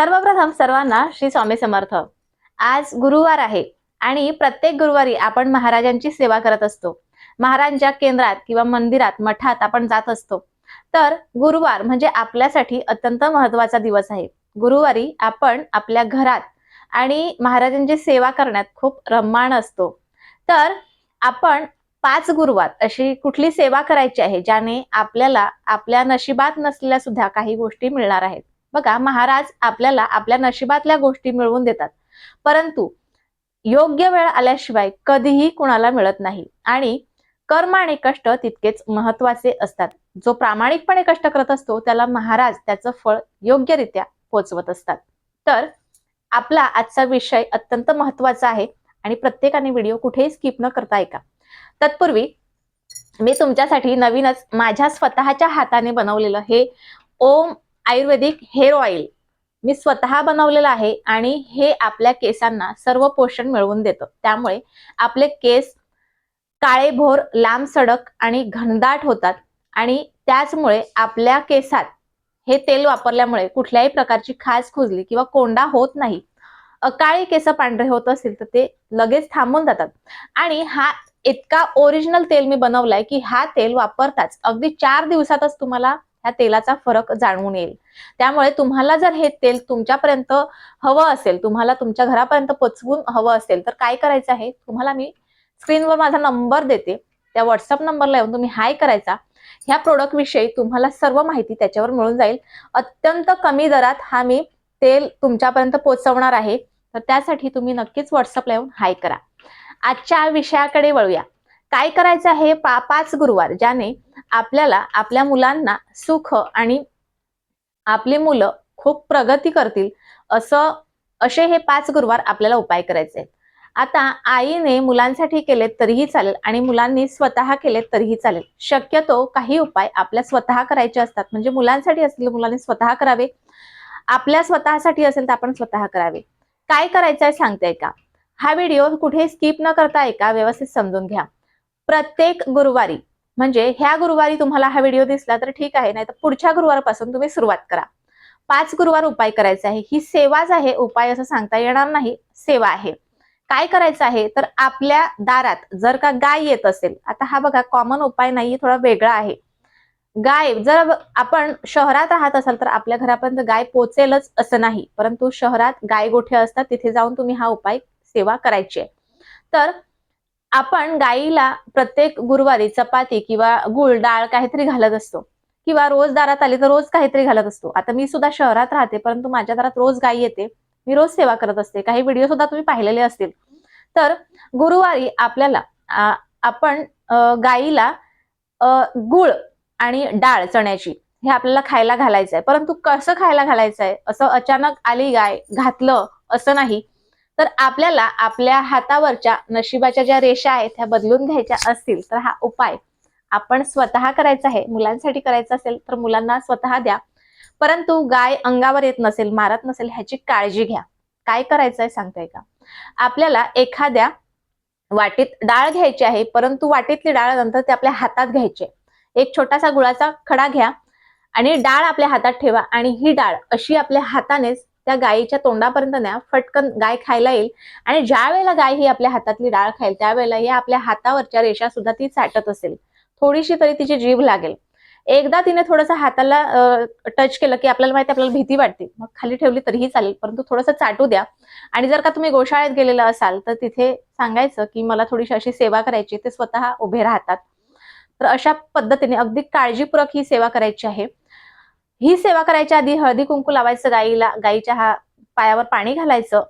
सर्वप्रथम सर्वांना श्री स्वामी समर्थ. आज गुरुवार आहे आणि प्रत्येक गुरुवारी आपण महाराजांची सेवा करत असतो. महाराजांच्या केंद्रात किंवा मंदिरात मठात आपण जात असतो. तर गुरुवार म्हणजे आपल्यासाठी अत्यंत महत्त्वाचा दिवस आहे. गुरुवारी आपण आपल्या घरात आणि महाराजांची सेवा करण्यात खूप रम्माण असतो. तर आपण पाच गुरुवार अशी कुठली सेवा करायची आहे ज्याने आपल्याला आपल्या नशिबात नसलेल्या सुद्धा काही गोष्टी मिळणार आहेत? बघा महाराज आपल्याला आपल्या नशिबातल्या गोष्टी मिळवून देतात. परंतु योग्य वेळ आल्याशिवाय कधीही कुणाला मिळत नाही. आणि कर्म आणि कष्ट तितकेच महत्त्वाचे असतात. जो प्रामाणिकपणे कष्ट करत असतो त्याला महाराज त्याचं फळ योग्यरित्या पोचवत असतात. तर आपला आजचा विषय अत्यंत महत्त्वाचा आहे आणि प्रत्येकाने व्हिडिओ कुठेही स्किप न करता ऐका. तत्पूर्वी मी तुमच्यासाठी नवीनच माझ्या स्वतःच्या हाताने बनवलेलं हे ओम आयुर्वेदिक हेअर ऑइल मी स्वतः बनवलेलं आहे आणि हे आपल्या केसांना सर्व पोषण मिळवून देतं. त्यामुळे आपले केस काळे भोर लांब सडक आणि घनदाट होतात आणि त्याचमुळे आपल्या केसात हे तेल वापरल्यामुळे कुठल्याही प्रकारची खाज खुजली किंवा कोंडा होत नाही. अकाळी केस पांढरे होत असतील तर ते लगेच थांबून जातात. आणि हा इतका ओरिजिनल तेल मी बनवलाय की हा तेल वापरताच अगदी चार दिवसातच तुम्हाला ह्या तेलाचा फरक जाणवून येईल. त्यामुळे तुम्हाला जर हे तेल तुमच्यापर्यंत हवं असेल तुम्हाला तुमच्या घरापर्यंत पोचवून हवं असेल तर काय करायचं आहे? तुम्हाला मी स्क्रीनवर माझा नंबर देते. त्या व्हॉट्सअप नंबरला येऊन तुम्ही हाय करायचा. ह्या प्रोडक्ट विषयी तुम्हाला सर्व माहिती त्याच्यावर मिळून जाईल. अत्यंत कमी दरात हा मी तेल तुमच्यापर्यंत पोहोचवणार आहे. तर त्यासाठी तुम्ही नक्कीच व्हॉट्सअपला येऊन हाय करा. आजच्या विषयाकडे वळूया. काय करायचं आहे? पा पाच गुरुवार ज्याने आपल्याला आपल्या मुलांना सुख आणि आपली मुलं खूप प्रगती करतील असं असे हे पाच गुरुवार आपल्याला उपाय करायचे. आहेत आता आईने मुलांसाठी केले तरीही चालेल आणि मुलांनी स्वतः केले तरीही चालेल. शक्यतो काही उपाय आपल्या स्वतः करायचे असतात. म्हणजे मुलांसाठी असतील मुलांनी स्वतः करावे. आपल्या स्वतःसाठी असेल तर आपण स्वतः करावे. काय करायचं आहे सांगते का? हा व्हिडिओ कुठे स्किप न करता ऐका व्यवस्थित समजून घ्या. प्रत्येक गुरुवारी म्हणजे ह्या गुरुवारी तुम्हाला हा व्हिडिओ दिसला तर ठीक आहे नाही तर पुढच्या गुरुवारपासून तुम्ही सुरुवात करा. पाच गुरुवार उपाय करायचा आहे. ही सेवाच आहे उपाय असं सांगता येणार नाही सेवा आहे. काय करायचं आहे? तर आपल्या दारात जर का गाय येत असेल आता हा बघा कॉमन उपाय नाही थोडा वेगळा आहे. गाय जर आपण शहरात राहत असाल तर आपल्या घरापर्यंत गाय पोचेलच असं नाही. परंतु शहरात गाय गोठे असतात तिथे जाऊन तुम्ही हा उपाय सेवा करायची आहे. तर आपण गाईला प्रत्येक गुरुवारी चपाती किंवा गुळ डाळ काहीतरी घालत असतो. किंवा रोज दारात आली तर रोज काहीतरी घालत असतो. आता मी सुद्धा शहरात राहते परंतु माझ्या दारात रोज गाय येते. मी रोज सेवा करत असते. काही व्हिडिओ सुद्धा तुम्ही पाहिलेले असतील. तर गुरुवारी आपल्याला आपण गाईला गुळ आणि डाळ चण्याची हे आपल्याला खायला घालायचं आहे परंतु कसं खायला घालायचं आहे असं अचानक आली गाय घातलं असं नाही. तर आपल्याला आपल्या हातावरच्या नशिबाच्या ज्या रेषा आहेत त्या बदलून घ्यायच्या असतील तर हा उपाय आपण स्वतः करायचा आहे मुलांसाठी करायचा असेल तर मुलांना स्वतः द्या. परंतु गाय अंगावर येत नसेल मारत नसेल ह्याची काळजी घ्या. काय करायचं आहे सांगताय का? आपल्याला एखाद्या वाटीत डाळ घ्यायची आहे परंतु वाटीतली डाळ नंतर ते आपल्या हातात घ्यायचे. एक छोटासा गुळाचा खडा घ्या आणि डाळ आपल्या हातात ठेवा आणि ही डाळ अशी आपल्या हातानेच त्या गायीच्या तोंडापर्यंत ना फटकन गाय खायला येईल. आणि ज्या वेळेला गाय ही आपल्या हातातली डाळ खाईल त्यावेळेला या आपल्या हातावरच्या रेषा सुद्धा ती चाटत असेल. थोडीशी तरी तिची जीभ लागेल. एकदा तिने थोडंसं हाताला टच केलं की आपल्याला माहिती आपल्याला भीती वाटते. मग खाली ठेवली तरीही चालेल परंतु थोडंसं चाटू द्या. आणि जर का तुम्ही गोशाळेत गेलेला असाल तर तिथे सांगायचं की मला थोडीशी अशी सेवा करायची ते स्वतः उभे राहतात. तर अशा पद्धतीने अगदी काळजीपूर्वक ही सेवा करायची आहे. ही सेवा करायच्या आधी हळदी कुंकू लावायचं गाईला गाईच्या हा पायावर पाणी घालायचं.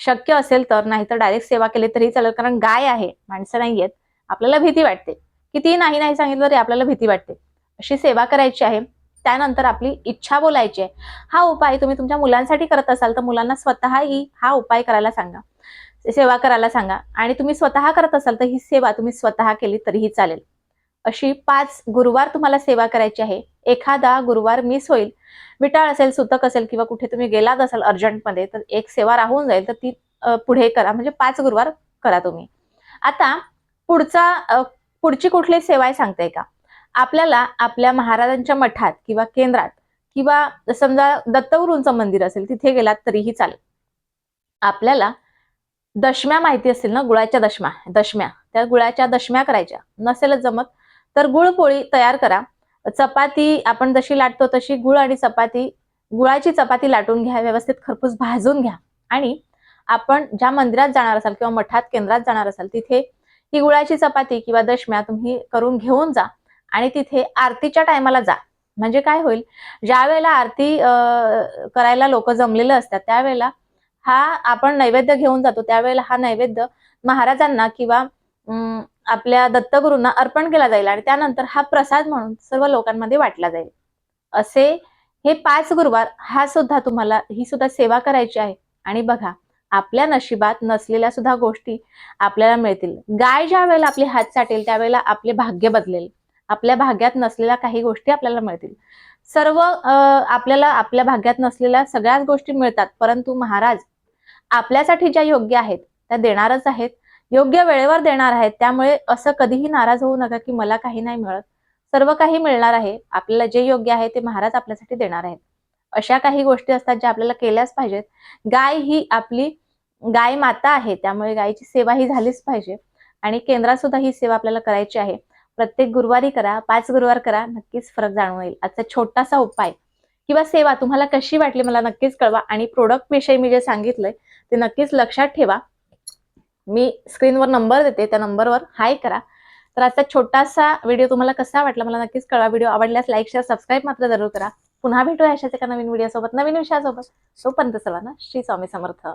शक्य असेल तर नाही तर डायरेक्ट सेवा केली तरी चालेल कारण गाय आहे माणसं नाही आहेत. आपल्याला भीती वाटते. किती नाही नाही सांगितलं तरी आपल्याला भीती वाटते. अशी सेवा करायची आहे. त्यानंतर आपली इच्छा बोलायची आहे. हा उपाय तुम्ही तुमच्या मुलांसाठी करत असाल तर मुलांना स्वतःही हा उपाय करायला सांगा. सेवा करायला सांगा. आणि तुम्ही स्वतः करत असाल तर ही सेवा तुम्ही स्वतः केली तरीही चालेल. अशी पाच गुरुवार तुम्हाला सेवा करायची आहे. एखादा गुरुवार मिस होईल. विटाळ असेल सुतक असेल किंवा कुठे तुम्ही गेलात असाल अर्जंटमध्ये तर एक सेवा राहून जाईल तर ती पुढे करा. म्हणजे पाच गुरुवार करा तुम्ही. आता पुढचा पुढची कुठली सेवा आहे सांगते का? आपल्याला आपल्या महाराजांच्या मठात किंवा केंद्रात किंवा समजा दत्तगुरूंचं मंदिर असेल तिथे गेलात तरीही चालेल. आपल्याला दशम्या माहिती असतील ना गुळाच्या दशम्या दशम्या. त्या गुळाच्या दशम्या करायच्या. नसेलच जमत तर गुळ पोळी तयार करा. चपाती आपण जशी लाटतो तशी गुळ आणि चपाती गुळाची चपाती लाटून घ्या व्यवस्थित खरपूस भाजून घ्या. आणि आपण ज्या मंदिरात जाणार असाल किंवा मठात केंद्रात जाणार असाल तिथे ही गुळाची चपाती किंवा दशम्या तुम्ही करून घेऊन जा आणि तिथे आरतीच्या टायमाला जा. म्हणजे काय होईल? ज्या वेळेला आरती करायला लोक जमलेले असतात त्यावेळेला हा आपण नैवेद्य घेऊन जातो. त्यावेळेला हा नैवेद्य महाराजांना किंवा आपल्या दत्तगुरूंना अर्पण केला जाईल आणि त्यानंतर हा प्रसाद म्हणून सर्व लोकांमध्ये वाटला जाईल. असे हे पाच गुरुवार हा सुद्धा तुम्हाला ही सुद्धा सेवा करायची आहे. आणि बघा आपल्या नशिबात नसलेल्या सुद्धा गोष्टी आपल्याला मिळतील. गाय ज्या वेळेला आपले हात साटेल त्यावेळेला आपले भाग्य बदलेल. आपल्या भाग्यात नसलेल्या काही गोष्टी आपल्याला मिळतील. सर्व आपल्याला आपल्या भाग्यात नसलेल्या सगळ्याच गोष्टी मिळतात. परंतु महाराज आपल्यासाठी ज्या योग्य आहेत त्या देणारच आहेत. योग्य वेळेवर देणार आहेत. त्यामुळे असं कधीही नाराज होऊ नका की मला काही नाही मिळत. सर्व काही मिळणार आहे. आपल्याला जे योग्य आहे ते महाराज आपल्यासाठी देणार आहेत. अशा काही गोष्टी असतात ज्या आपल्याला केल्याच पाहिजेत. गाय ही आपली गाय माता आहे. त्यामुळे गायीची सेवा ही झालीच पाहिजे. आणि केंद्रात सुद्धा ही सेवा आपल्याला करायची आहे. प्रत्येक गुरुवारी करा पाच गुरुवार करा नक्कीच फरक जाणून येईल. आजचा छोटासा उपाय किंवा सेवा तुम्हाला कशी वाटली मला नक्कीच कळवा. आणि प्रोडक्ट विषयी मी जे सांगितलंय ते नक्कीच लक्षात ठेवा. मी स्क्रीनवर नंबर देते त्या नंबरवर हाय करा. तर आजचा छोटासा व्हिडिओ तुम्हाला कसा वाटला मला नक्कीच कळवा. व्हिडिओ आवडल्यास लाईक शेअर सबस्क्राईब मात्र जरूर करा. पुन्हा भेटूया अशाच एका नवीन व्हिडिओसोबत नवीन विषयासोबत. तोपर्यंत सर्वांना श्री स्वामी समर्थ.